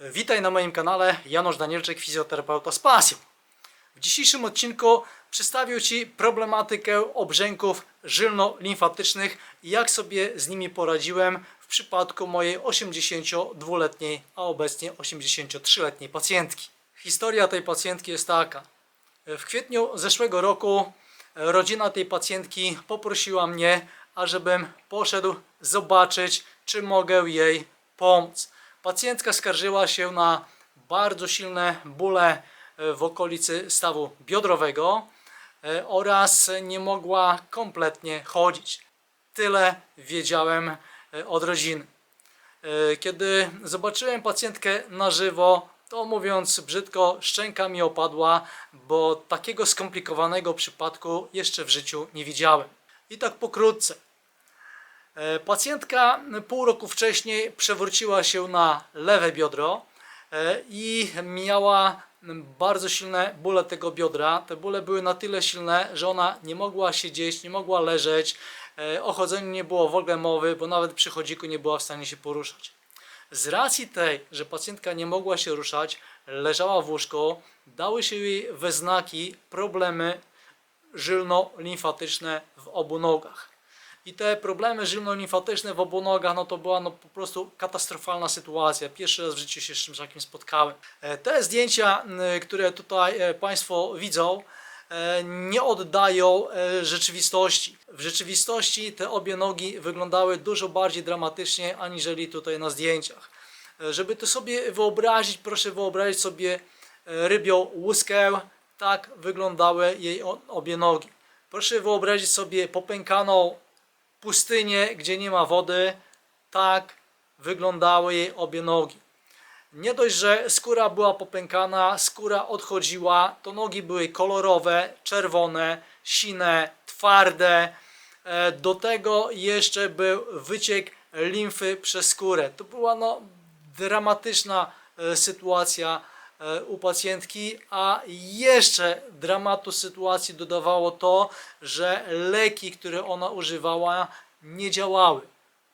Witaj na moim kanale Janusz Danielczyk, fizjoterapeuta z pasją. W dzisiejszym odcinku przedstawię Ci problematykę obrzęków żylno-limfatycznych i jak sobie z nimi poradziłem w przypadku mojej 82-letniej, a obecnie 83-letniej pacjentki. Historia tej pacjentki jest taka. W kwietniu zeszłego roku rodzina tej pacjentki poprosiła mnie, ażebym poszedł zobaczyć, czy mogę jej pomóc. Pacjentka skarżyła się na bardzo silne bóle e, w okolicy stawu biodrowego e, oraz nie mogła kompletnie chodzić. Tyle wiedziałem e, od rodziny. Kiedy zobaczyłem pacjentkę na żywo, to mówiąc brzydko, szczęka mi opadła, bo takiego skomplikowanego przypadku jeszcze w życiu nie widziałem. I tak pokrótce. E, Pacjentka pół roku wcześniej przewróciła się na lewe biodro e, i miała bardzo silne bóle tego biodra. Te bóle były na tyle silne, że ona nie mogła siedzieć, nie mogła leżeć. e, O chodzeniu nie było w ogóle mowy, bo nawet przy chodziku nie była w stanie się poruszać. Z racji tej, że pacjentka nie mogła się ruszać, leżała w łóżku, dały się jej we znaki problemy żylno-limfatyczne w obu nogach. I te problemy żylno-limfatyczne w obu nogach, no to była no po prostu katastrofalna sytuacja. Pierwszy raz w życiu się z czymś takim spotkałem. E, Te zdjęcia, które tutaj e, Państwo widzą, e, nie oddają rzeczywistości. W rzeczywistości te obie nogi wyglądały dużo bardziej dramatycznie, aniżeli tutaj na zdjęciach. Żeby to sobie wyobrazić, proszę wyobrazić sobie rybią łuskę, tak wyglądały jej obie nogi. Proszę wyobrazić sobie popękaną pustynię, gdzie nie ma wody, tak wyglądały jej obie nogi. Nie dość, że skóra była popękana, skóra odchodziła, to nogi były kolorowe, czerwone, sine, twarde. E, Do tego jeszcze był wyciek limfy przez skórę. To była no, dramatyczna e, sytuacja u pacjentki, a jeszcze dramatu sytuacji dodawało to, że leki, które ona używała, nie działały.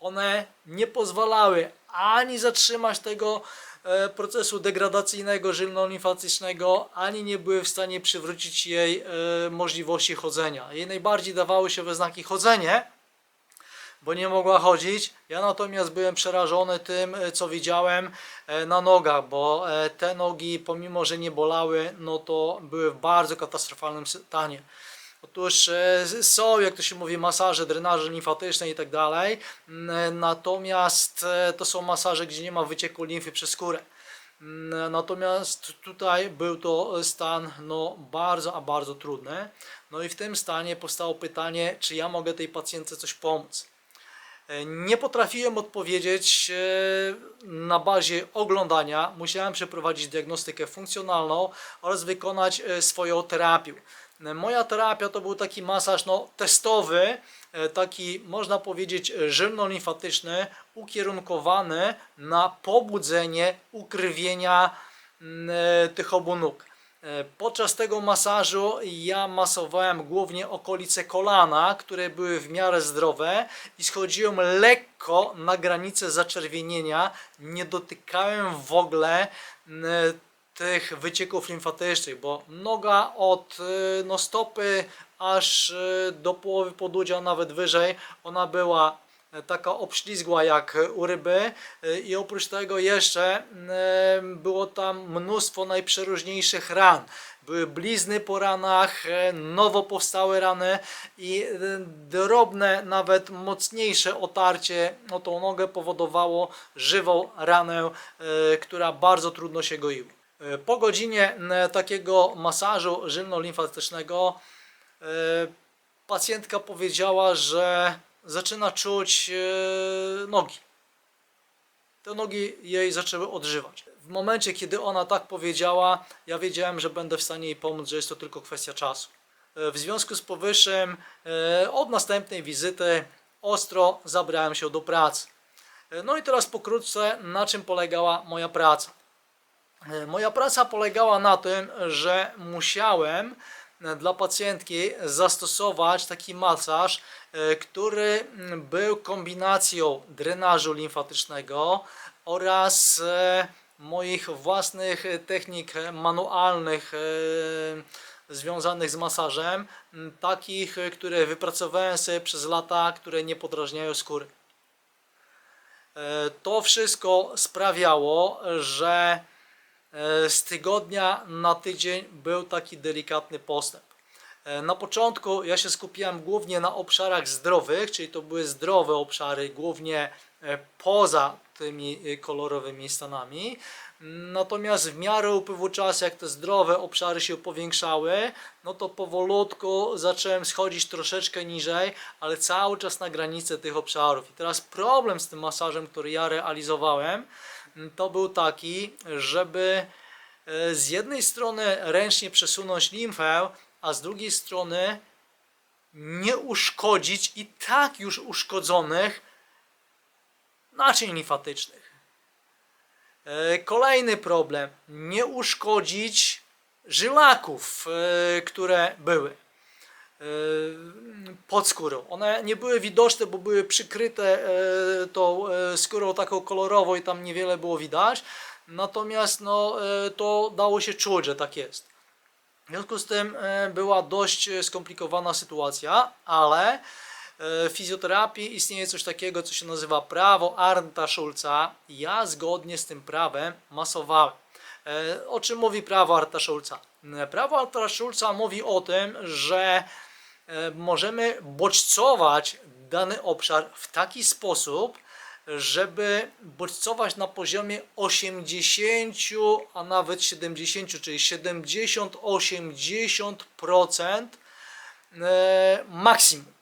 One nie pozwalały ani zatrzymać tego e, procesu degradacyjnego żylno-limfatycznego, ani nie były w stanie przywrócić jej e, możliwości chodzenia. Jej najbardziej dawały się we znaki chodzenie, bo nie mogła chodzić. Ja natomiast byłem przerażony tym, e, co widziałem e, na nogach, bo e, te nogi, pomimo że nie bolały, no to były w bardzo katastrofalnym stanie. Otóż są, jak to się mówi, masaże, drenaże limfatyczne i tak dalej, N- natomiast to są masaże, gdzie nie ma wycieku limfy przez skórę. N- Natomiast tutaj był to stan no, bardzo, a bardzo trudny. No i w tym stanie powstało pytanie, czy ja mogę tej pacjentce coś pomóc. E, Nie potrafiłem odpowiedzieć e, na bazie oglądania. Musiałem przeprowadzić diagnostykę funkcjonalną oraz wykonać e, swoją terapię. Moja terapia to był taki masaż no, testowy, taki można powiedzieć żylno-limfatyczny, ukierunkowany na pobudzenie ukrwienia tych obu nóg. E, Podczas tego masażu ja masowałem głównie okolice kolana, które były w miarę zdrowe i schodziłem lekko na granicę zaczerwienienia. Nie dotykałem w ogóle tych wycieków limfatycznych, bo noga od y, no, stopy aż y, do połowy podudzia, nawet wyżej, ona była e, taka obślizgła jak u ryby y, i oprócz tego jeszcze było tam mnóstwo najprzeróżniejszych ran. Były blizny po ranach, e, nowo powstałe rany i y, drobne, nawet mocniejsze otarcie o tą nogę powodowało żywą ranę, y, która bardzo trudno się goiła. E, Po godzinie takiego masażu żylno-limfatycznego e, pacjentka powiedziała, że zaczyna czuć e, nogi. Te nogi jej zaczęły odżywać. W momencie, kiedy ona tak powiedziała, ja wiedziałem, że będę w stanie jej pomóc, że jest to tylko kwestia czasu. E, W związku z powyższym, e, od następnej wizyty ostro zabrałem się do pracy. No i teraz pokrótce, na czym polegała moja praca. Moja praca polegała na tym, że musiałem dla pacjentki zastosować taki masaż, e, który mm, był kombinacją drenażu limfatycznego oraz e, moich własnych technik manualnych e, związanych z masażem, takich, które wypracowałem sobie przez lata, które nie podrażniają skóry. To wszystko sprawiało, że z tygodnia na tydzień był taki delikatny postęp. E, Na początku ja się skupiałem głównie na obszarach zdrowych, czyli to były zdrowe obszary, głównie e, poza tymi e, kolorowymi stanami. Natomiast w miarę upływu czasu, jak te zdrowe obszary się powiększały, no to powolutku zacząłem schodzić troszeczkę niżej, ale cały czas na granicę tych obszarów. I teraz problem z tym masażem, który ja realizowałem, to był taki, żeby e, z jednej strony ręcznie przesunąć limfę, a z drugiej strony nie uszkodzić i tak już uszkodzonych naczyń limfatycznych. E, Kolejny problem. Nie uszkodzić żylaków, e, które były pod skórą. One nie były widoczne, bo były przykryte e, tą e, skórą taką kolorową i tam niewiele było widać. Natomiast no, e, to dało się czuć, że tak jest. W związku z tym e, była dość e, skomplikowana sytuacja, ale e, w fizjoterapii istnieje coś takiego, co się nazywa prawo Arnta Schulza. Ja zgodnie z tym prawem masowałem. E, O czym mówi prawo Arnta Schulza? E, Prawo Arnta Schulza mówi o tym, że e, możemy bodźcować dany obszar w taki sposób, żeby bodźcować na poziomie 80, a nawet 70, czyli 70-80% e, maksimum.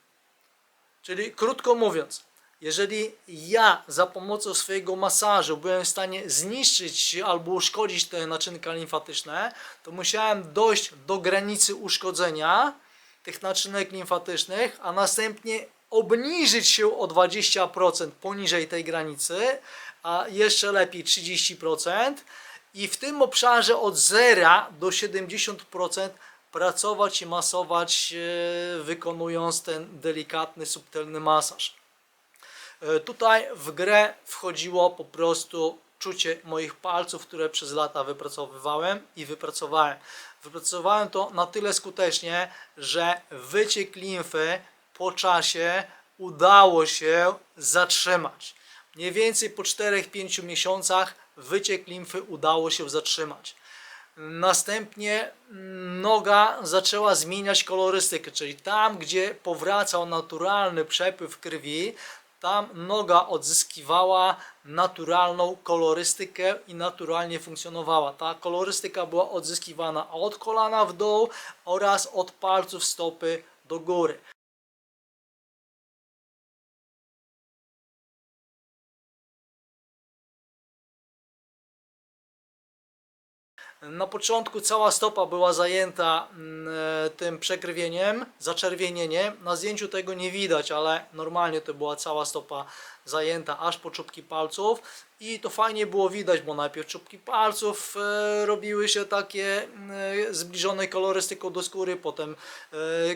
Czyli krótko mówiąc, jeżeli ja za pomocą swojego masażu byłem w stanie zniszczyć albo uszkodzić te naczynka limfatyczne, to musiałem dojść do granicy uszkodzenia tych naczynek limfatycznych, a następnie obniżyć się o 20% poniżej tej granicy, a jeszcze lepiej 30% i w tym obszarze od 0 do 70% pracować i masować, e, wykonując ten delikatny, subtelny masaż. E, Tutaj w grę wchodziło po prostu czucie moich palców, które przez lata wypracowywałem i wypracowałem. Wypracowałem to na tyle skutecznie, że wyciek limfy po czasie udało się zatrzymać. Mniej więcej po 4-5 miesiącach wyciek limfy udało się zatrzymać. Następnie noga zaczęła zmieniać kolorystykę, czyli tam, gdzie powracał naturalny przepływ krwi, tam noga odzyskiwała naturalną kolorystykę i naturalnie funkcjonowała. Ta kolorystyka była odzyskiwana od kolana w dół oraz od palców stopy do góry. Na początku cała stopa była zajęta mm, e, tym przekrwieniem, zaczerwienieniem. Na zdjęciu tego nie widać, ale normalnie to była cała stopa zajęta aż po czubki palców. I to fajnie było widać, bo najpierw czubki palców e, robiły się takie e, zbliżone kolorystyką do skóry, potem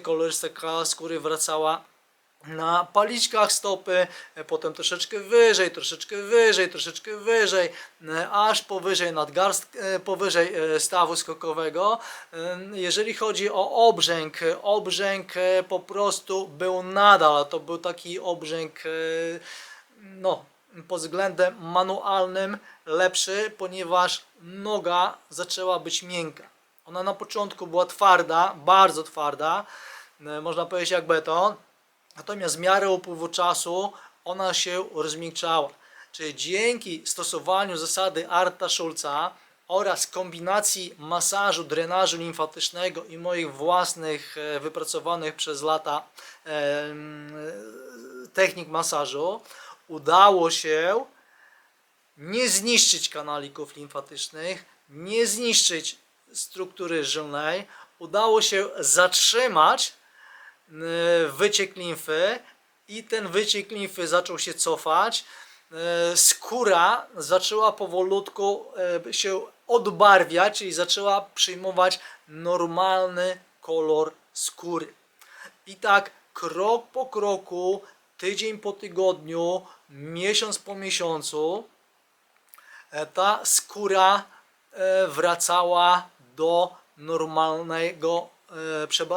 kolorystyka skóry wracała na paliczkach stopy, e, potem troszeczkę wyżej, troszeczkę wyżej, troszeczkę wyżej, e, aż powyżej nadgarst, e, powyżej stawu skokowego. Jeżeli chodzi o obrzęk, obrzęk po prostu był nadal, to był taki obrzęk no, pod względem manualnym lepszy, ponieważ noga zaczęła być miękka. Ona na początku była twarda, bardzo twarda, można powiedzieć jak beton, Natomiast w miarę upływu czasu ona się rozmiękczała. Czyli dzięki stosowaniu zasady Arta Schulza oraz kombinacji masażu, drenażu limfatycznego i moich własnych e, wypracowanych przez lata technik masażu udało się nie zniszczyć kanalików limfatycznych, nie zniszczyć struktury żylnej, udało się zatrzymać wyciek limfy i ten wyciek limfy zaczął się cofać. E, Skóra zaczęła powolutku e, się odbarwiać, czyli zaczęła przyjmować normalny kolor skóry. I tak krok po kroku, tydzień po tygodniu, miesiąc po miesiącu, e, ta skóra e, wracała do normalnego,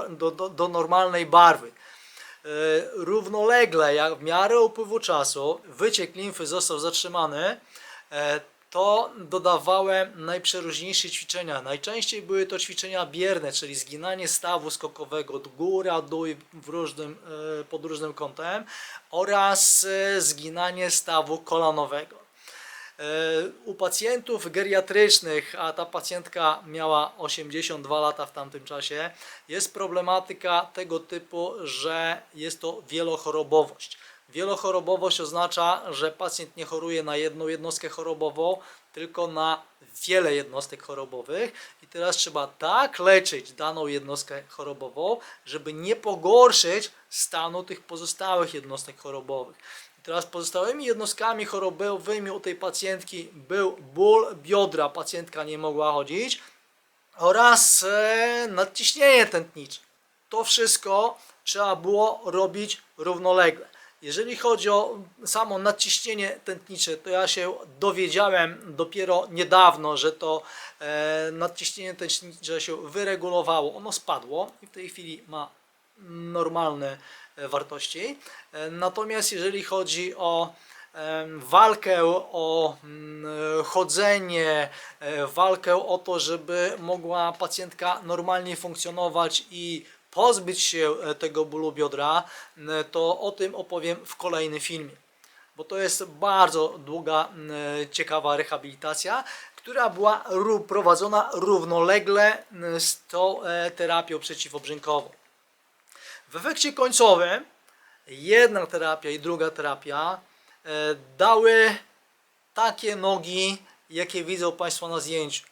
do, do, do normalnej barwy. E, Równolegle, jak w miarę upływu czasu, wyciek limfy został zatrzymany, e, to dodawałem najprzeróżniejsze ćwiczenia. Najczęściej były to ćwiczenia bierne, czyli zginanie stawu skokowego od góra, dół w różnym, e, pod różnym kątem oraz e, zginanie stawu kolanowego. E, U pacjentów geriatrycznych, a ta pacjentka miała 82 lata w tamtym czasie, jest problematyka tego typu, że jest to wielochorobowość. Wielochorobowość oznacza, że pacjent nie choruje na jedną jednostkę chorobową, tylko na wiele jednostek chorobowych i teraz trzeba tak leczyć daną jednostkę chorobową, żeby nie pogorszyć stanu tych pozostałych jednostek chorobowych. Teraz pozostałymi jednostkami chorobowymi u tej pacjentki był ból biodra, pacjentka nie mogła chodzić oraz e, nadciśnienie tętnicze. To wszystko trzeba było robić równolegle. Jeżeli chodzi o samo nadciśnienie tętnicze, to ja się dowiedziałem dopiero niedawno, że to e, nadciśnienie tętnicze się wyregulowało. Ono spadło i w tej chwili ma normalne wartości. E, Natomiast jeżeli chodzi o walkę o mm, chodzenie, e, walkę o to, żeby mogła pacjentka normalnie funkcjonować i pozbyć się e, tego bólu biodra, to o tym opowiem w kolejnym filmie. Bo to jest bardzo długa, ciekawa rehabilitacja, która była prowadzona równolegle z tą e, terapią przeciwobrzękową. W efekcie końcowym jedna terapia i druga terapia e, dały takie nogi, jakie widzą Państwo na zdjęciu.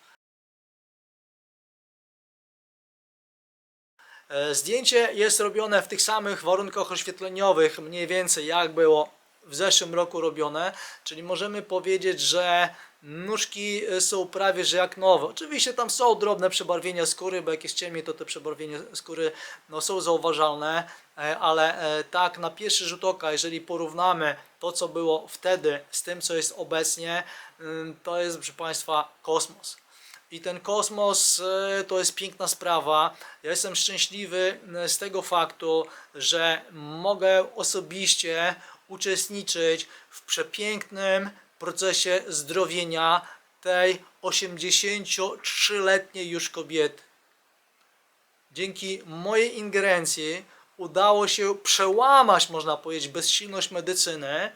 E, Zdjęcie jest robione w tych samych warunkach oświetleniowych, mniej więcej jak było w zeszłym roku robione, czyli możemy powiedzieć, że nóżki e, są prawie że jak nowe. Oczywiście tam są drobne przebarwienia skóry, bo jak jest ciemniej, to te przebarwienia skóry no, są zauważalne, e, ale e, tak na pierwszy rzut oka, jeżeli porównamy to, co było wtedy z tym, co jest obecnie, ym, to jest, proszę Państwa, kosmos. I ten kosmos to jest piękna sprawa. Ja jestem szczęśliwy z tego faktu, że mogę osobiście uczestniczyć w przepięknym procesie zdrowienia tej 83-letniej już kobiety. Dzięki mojej ingerencji udało się przełamać, można powiedzieć, bezsilność medycyny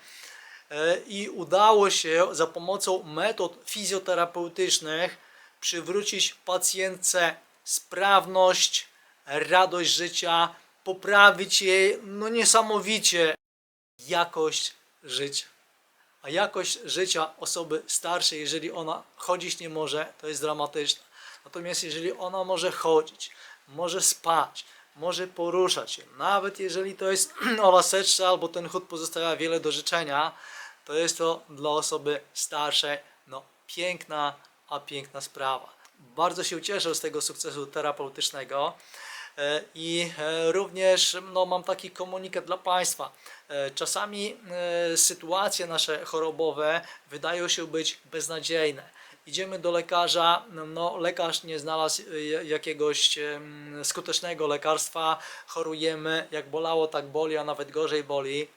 e, i udało się za pomocą metod fizjoterapeutycznych przywrócić pacjentce sprawność, radość życia, poprawić jej no niesamowicie jakość życia. A jakość życia osoby starszej, jeżeli ona chodzić nie może, to jest dramatyczna. Natomiast jeżeli ona może chodzić, może spać, może poruszać się, nawet jeżeli to jest o albo ten chód pozostawia wiele do życzenia, to jest to dla osoby starszej no, piękna, a piękna sprawa. Bardzo się cieszę z tego sukcesu terapeutycznego. E, I e, również no, mam taki komunikat dla Państwa. E, Czasami sytuacje nasze chorobowe wydają się być beznadziejne. Idziemy do lekarza, no lekarz nie znalazł jakiegoś skutecznego lekarstwa, chorujemy, jak bolało tak boli, a nawet gorzej boli.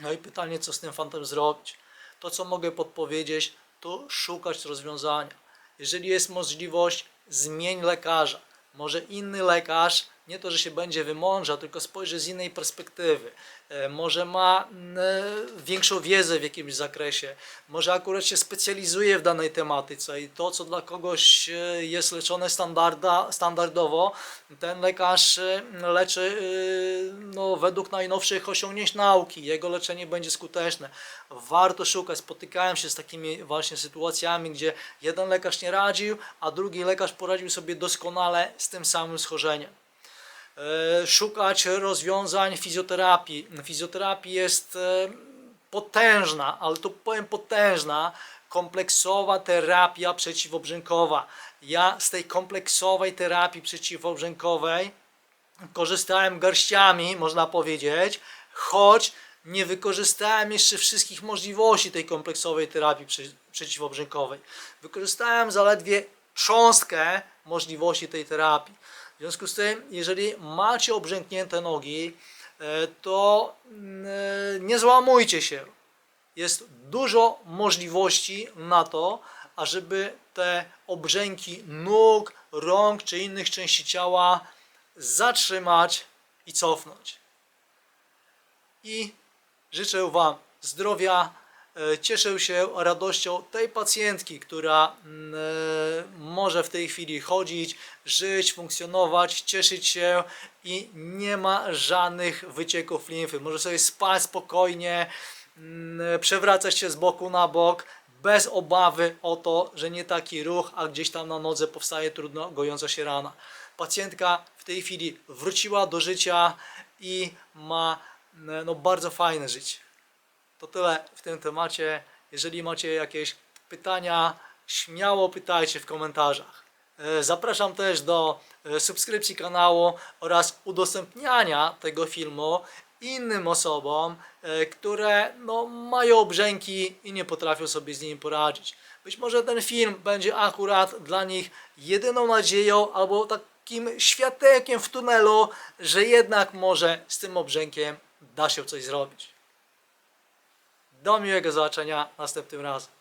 No i pytanie, co z tym fantem zrobić? To, co mogę podpowiedzieć, to szukać rozwiązania. Jeżeli jest możliwość, zmień lekarza. Może inny lekarz, nie to, że się będzie wymądrzał, tylko spojrzy z innej perspektywy. E, Może ma mm, e, większą wiedzę w jakimś zakresie. Może akurat się specjalizuje w danej tematyce i to, co dla kogoś e, jest leczone standarda, standardowo, ten lekarz leczy no, według najnowszych osiągnięć nauki. Jego leczenie będzie skuteczne. Warto szukać. Spotykałem się z takimi właśnie sytuacjami, gdzie jeden lekarz nie radził, a drugi lekarz poradził sobie doskonale z tym samym schorzeniem szukać rozwiązań fizjoterapii. Fizjoterapii jest e, potężna, ale to powiem potężna, kompleksowa terapia przeciwobrzękowa. Ja z tej kompleksowej terapii przeciwobrzękowej korzystałem garściami, można powiedzieć, choć nie wykorzystałem jeszcze wszystkich możliwości tej kompleksowej terapii przeciwobrzękowej. Wykorzystałem zaledwie cząstkę możliwości tej terapii. W związku z tym, jeżeli macie obrzęknięte nogi, e, to mm, e, nie złamujcie się. Jest dużo możliwości na to, ażeby te obrzęki nóg, rąk czy innych części ciała zatrzymać i cofnąć. I życzę Wam zdrowia. E, Cieszę się radością tej pacjentki, która mm, e, może w tej chwili chodzić, żyć, funkcjonować, cieszyć się i nie ma żadnych wycieków limfy. Może sobie spać spokojnie, mm, przewracać się z boku na bok, bez obawy o to, że nie taki ruch, a gdzieś tam na nodze powstaje trudno gojąca się rana. Pacjentka w tej chwili wróciła do życia i ma mm, no, bardzo fajne życie. To tyle w tym temacie. Jeżeli macie jakieś pytania, śmiało pytajcie w komentarzach. E, Zapraszam też do e, subskrypcji kanału oraz udostępniania tego filmu innym osobom, e, które no, mają obrzęki i nie potrafią sobie z nimi poradzić. Być może ten film będzie akurat dla nich jedyną nadzieją albo takim światełkiem w tunelu, że jednak może z tym obrzękiem da się coś zrobić. Do miłego zobaczenia następnym razem.